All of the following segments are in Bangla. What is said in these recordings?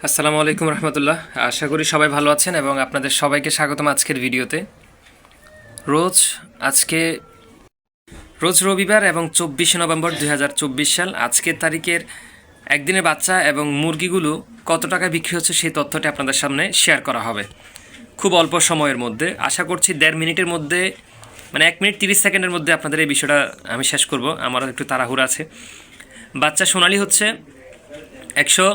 আসসালামু আলাইকুম রহমতুল্লাহ। আশা করি সবাই ভালো আছেন এবং আপনাদের সবাইকে স্বাগতম আজকের ভিডিওতে। রোজ আজকে, রোজ রবিবার এবং চব্বিশে নভেম্বর দু হাজার চব্বিশ সাল, আজকের তারিখের একদিনের বাচ্চা এবং মুরগিগুলো কত টাকা বিক্রি হচ্ছে সেই তথ্যটি আপনাদের সামনে শেয়ার করা হবে। খুব অল্প সময়ের মধ্যে। আশা করছি দেড় মিনিটের মধ্যে মানে এক মিনিট তিরিশ সেকেন্ডের মধ্যে আপনাদের এই বিষয়টা আমি শেষ করব। আমারও একটু তাড়াহুড়া আছে। বাচ্চা সোনালি হচ্ছে একশো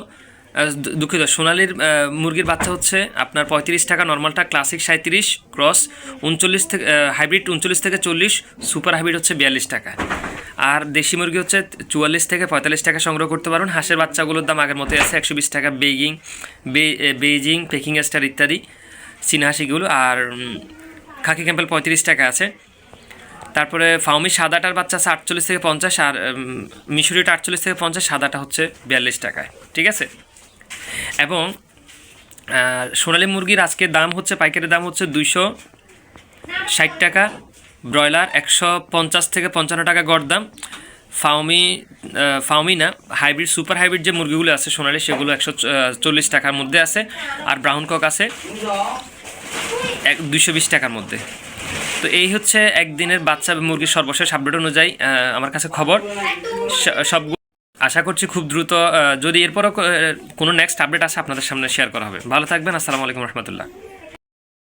দুঃখিত সোনালির মুরগির বাচ্চা হচ্ছে আপনার পঁয়ত্রিশ টাকা নর্মালটা ক্লাসিক সাঁত্রিশ ক্রস উনচল্লিশ থেকে হাইব্রিড উনচল্লিশ থেকে চল্লিশ সুপার হাইব্রিড হচ্ছে বিয়াল্লিশ টাকা। আর দেশি মুরগি হচ্ছে চুয়াল্লিশ থেকে পঁয়তাল্লিশ টাকা সংগ্রহ করতে পারবেন হাঁসের বাচ্চাগুলোর দাম আগের মতোই আছে একশো বিশ টাকা বেইজিং বে- এ, বেইজিং পেকিং স্টার ইত্যাদি চীনা হাসিগুলো। আর খাকি ক্যাম্পেল পঁয়ত্রিশ টাকা আছে। তারপরে ফাউমি সাদাটার বাচ্চা আছে আটচল্লিশ থেকে পঞ্চাশ আর মিশরিটা আটচল্লিশ থেকে পঞ্চাশ সাদাটা হচ্ছে বিয়াল্লিশ টাকায়। ঠিক আছে? এবং সোনালী মুরগির আজকের দাম হচ্ছে, পাইকারি দাম হচ্ছে দুইশো ষাট টাকা, ব্রয়লার একশো পঞ্চাশ থেকে পঞ্চান্ন টাকা গড় দাম। ফাউমি ফাউমি না, হাইব্রিড, সুপার হাইব্রিড যে মুরগিগুলো আছে সোনালি, সেগুলো একশো চল্লিশ টাকার মধ্যে আছে, আর ব্রাউন কক আছে এক, দুইশো বিশ টাকার মধ্যে। তো এই হচ্ছে একদিনের বাচ্চা মুরগির সর্বশেষ আপডেট অনুযায়ী আমার কাছে খবর। স- সবগুলো আশা করছি খুব দ্রুত যদি এরপরও কোনো নেক্সট আপডেট আসে আপনাদের সামনে শেয়ার করা হবে। ভালো থাকবেন, আসসালামু আলাইকুম রহমতুল্লাহ।